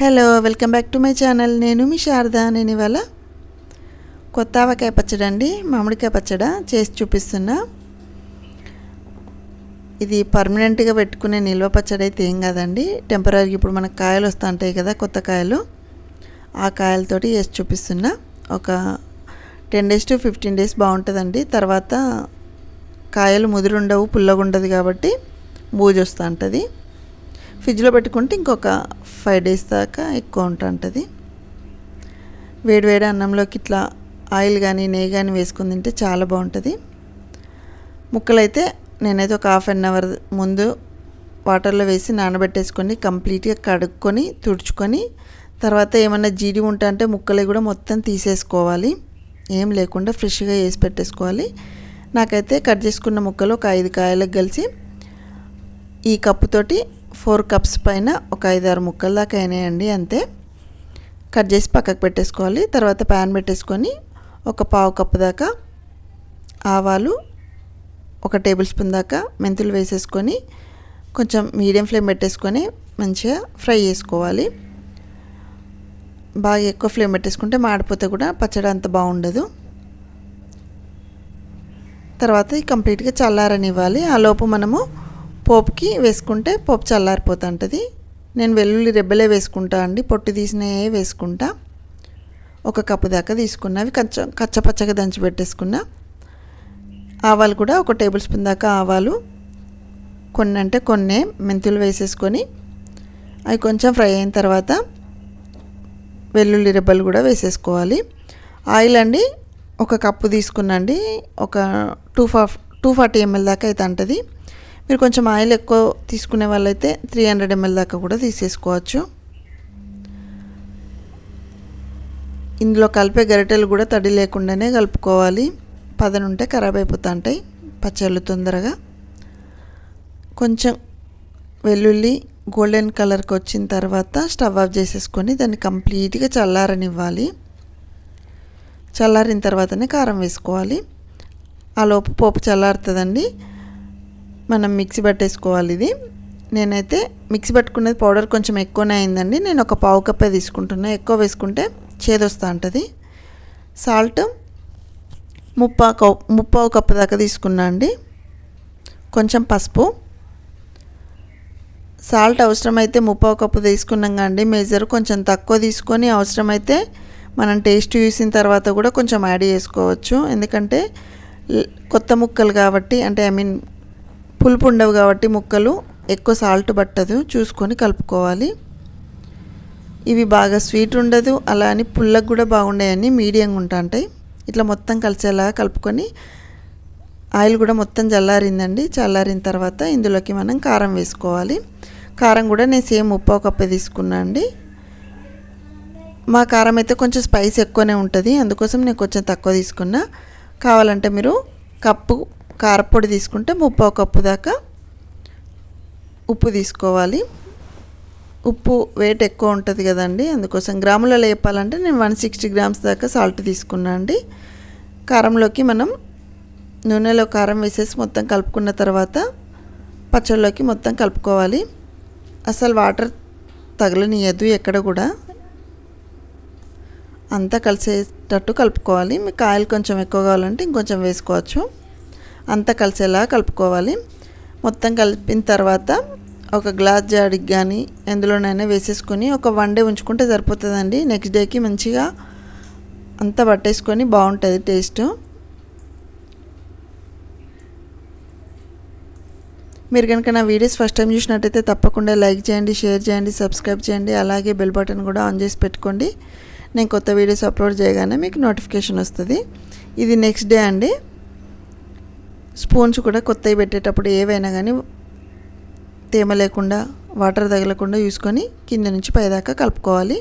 Hello welcome back to my channel నేను మీ శారద నేను ఇవాళ కొత్త ఆవకాయ పచ్చడి అండి. మామిడికాయ పచ్చడి చేసి చూపిస్తున్నా. ఇది పర్మనెంట్గా పెట్టుకునే నిల్వ పచ్చడి అయితే ఏం కాదండి. టెంపరీ ఇప్పుడు మనకు కాయలు వస్తూ ఉంటాయి కదా కొత్త కాయలు. ఆ కాయలతోటి వేసి చూపిస్తున్నా. ఒక ten days to fifteen days బాగుంటుందండి. తర్వాత కాయలు ముదిరుండవు పుల్లగుండదు కాబట్టి బూజు వస్తూ ఉంటుంది. ఫ్రిడ్జ్లో పెట్టుకుంటే ఇంకొక ఫైవ్ డేస్ దాకా ఎక్కువ ఉంటుంటుంది. వేడి వేడి అన్నంలోకి ఇట్లా ఆయిల్ కానీ నెయ్యి కానీ వేసుకుని తింటే చాలా బాగుంటుంది. ముక్కలైతే నేనైతే ఒక హాఫ్ అన్ అవర్ ముందు వాటర్లో వేసి నానబెట్టేసుకొని కంప్లీట్గా కడుక్కొని తుడుచుకొని తర్వాత ఏమన్నా జీడి ఉంటా అంటే ముక్కలు కూడా మొత్తం తీసేసుకోవాలి. ఏం లేకుండా ఫ్రెష్గా వేసి పెట్టేసుకోవాలి. నాకైతే కట్ చేసుకున్న ముక్కలు ఒక ఐదు కాయలకు కలిసి ఈ కప్పుతోటి ఫోర్ కప్స్ పైన ఒక ఐదు ఆరు ముక్కల దాకా అయినాయండి అంతే. కట్ చేసి పక్కకు పెట్టేసుకోవాలి. తర్వాత ప్యాన్ పెట్టేసుకొని ఒక పావు కప్పు దాకా ఆవాలు ఒక టేబుల్ స్పూన్ దాకా మెంతులు వేసేసుకొని కొంచెం మీడియం ఫ్లేమ్ పెట్టేసుకొని మంచిగా ఫ్రై చేసుకోవాలి. బాగా ఎక్కువ ఫ్లేమ్ పెట్టేసుకుంటే మాడిపోతే కూడా పచ్చడి అంత బాగుండదు. తర్వాత కంప్లీట్గా చల్లారనివ్వాలి. ఆ లోపు మనము పోపుకి వేసుకుంటే పోపు చల్లారిపోతుంటుంది. నేను వెల్లుల్లి రెబ్బలే వేసుకుంటా అండి పొట్టు తీసినవే వేసుకుంటా. ఒక కప్పు దాకా తీసుకున్నా అవి కచ్చ కచ్చపచ్చగా దంచి పెట్టేసుకున్నా. ఆవాలు కూడా ఒక టేబుల్ స్పూన్ దాకా ఆవాలు కొన్ని అంటే కొన్ని మెంతులు వేసేసుకొని అవి కొంచెం ఫ్రై అయిన తర్వాత వెల్లుల్లి రెబ్బలు కూడా వేసేసుకోవాలి. ఆయిల్ అండి ఒక కప్పు తీసుకున్నండి ఒక టూ ఫా టూ ఫార్టీ ఎంఎల్ దాకా అయితే అంటుంది మీరు కొంచెం ఆయిల్ ఎక్కువ తీసుకునే వాళ్ళైతే త్రీ హండ్రెడ్ ఎంఎల్ దాకా కూడా తీసేసుకోవచ్చు. ఇందులో కలిపే గరిటెలు కూడా తడి లేకుండానే కలుపుకోవాలి. పదనుంటే ఖరాబ్ అయిపోతుంటాయి పచ్చళ్ళు తొందరగా. కొంచెం వెల్లుల్లి గోల్డెన్ కలర్కి వచ్చిన తర్వాత స్టవ్ ఆఫ్ చేసేసుకొని దాన్ని కంప్లీట్గా చల్లారనివ్వాలి. చల్లారిన తర్వాతనే కారం వేసుకోవాలి. ఆ లోపు పోపు చల్లారుతుందండి. మనం మిక్సీ పట్టేసుకోవాలి ఇది. నేనైతే మిక్సీ పట్టుకునేది పౌడర్ కొంచెం ఎక్కువనే అయిందండి. నేను ఒక పావు కప్పే తీసుకుంటున్నా. ఎక్కువ వేసుకుంటే చేదొస్తూ ఉంటుంది. సాల్ట్ ముప్పా ముప్పావు కప్పు దాకా తీసుకున్నా అండి. కొంచెం పసుపు. సాల్ట్ అవసరమైతే ముప్పావు కప్పు తీసుకున్నాం అండి మేజర్ కొంచెం తక్కువ తీసుకొని అవసరమైతే మనం టేస్ట్ చూసిన తర్వాత కూడా కొంచెం యాడ్ చేసుకోవచ్చు. ఎందుకంటే కొత్త ముక్కలు కాబట్టి అంటే ఐ మీన్ పులుపు ఉండవు కాబట్టి ముక్కలు ఎక్కువ సాల్ట్ పట్టదు. చూసుకొని కలుపుకోవాలి. ఇవి బాగా స్వీట్ ఉండదు. అలా అని పుల్లకు కూడా బాగుండాయని మీడియంగా ఉంటాయి ఇట్లా మొత్తం కలిసేలా కలుపుకొని ఆయిల్ కూడా మొత్తం చల్లారిందండి. చల్లారిన తర్వాత ఇందులోకి మనం కారం వేసుకోవాలి. కారం కూడా నేను సేమ్ ఉప్పు కప్పే తీసుకున్నా అండి. మా కారం అయితే కొంచెం స్పైస్ ఎక్కువనే ఉంటుంది. అందుకోసం నేను కొంచెం తక్కువ తీసుకున్నా. కావాలంటే మీరు కప్పు కారపొడి తీసుకుంటే ముప్పై కప్పు దాకా ఉప్పు తీసుకోవాలి. ఉప్పు వెయిట్ ఎక్కువ ఉంటుంది కదండి. అందుకోసం గ్రాములలో చెప్పాలంటే నేను వన్ సిక్స్టీ గ్రామ్స్ దాకా సాల్ట్ తీసుకున్నా అండి. కారంలోకి మనం నూనెలో కారం వేసేసి మొత్తం కలుపుకున్న తర్వాత పచ్చళ్ళలోకి మొత్తం కలుపుకోవాలి. అసలు వాటర్ తగలనియద్దు ఎక్కడ కూడా. అంతా కలిసేటట్టు కలుపుకోవాలి. మీకు కాయలు కొంచెం ఎక్కువ కావాలంటే ఇంకొంచెం వేసుకోవచ్చు. అంతా కలిసేలా కలుపుకోవాలి. మొత్తం కలిపిన తర్వాత ఒక గ్లాస్ జాడికి కానీ ఎందులోనైనా వేసేసుకొని ఒక వన్ డే ఉంచుకుంటే సరిపోతుందండి. నెక్స్ట్ డేకి మంచిగా అంతా పట్టేసుకొని బాగుంటుంది టేస్ట్. మీరు కనుక నా వీడియోస్ ఫస్ట్ టైం చూసినట్టయితే తప్పకుండా లైక్ చేయండి షేర్ చేయండి సబ్స్క్రైబ్ చేయండి అలాగే బెల్ బటన్ కూడా ఆన్ చేసి పెట్టుకోండి. నేను కొత్త వీడియోస్ అప్లోడ్ చేయగానే మీకు నోటిఫికేషన్ వస్తుంది. ఇది నెక్స్ట్ డే అండి. స్పూన్స్ కూడా కొత్తవి పెట్టేటప్పుడు ఏవైనా కానీ తేమ లేకుండా వాటర్ తగలకుండా చూసుకొని కింద నుంచి పైదాకా కలుపుకోవాలి.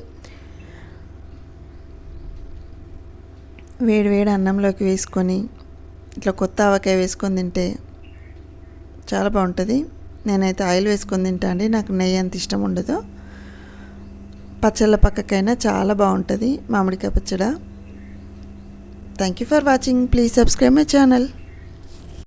వేడి వేడి అన్నంలోకి వేసుకొని ఇట్లా కొత్త ఆవకాయ వేసుకొని తింటే చాలా బాగుంటుంది. నేనైతే ఆయిల్ వేసుకొని తింటా అండి. నాకు నెయ్యి అంత ఇష్టం ఉండదు. పచ్చళ్ళ పక్కకైనా చాలా బాగుంటుంది మామిడికాయ పచ్చడ. Thank you for watching please subscribe my channel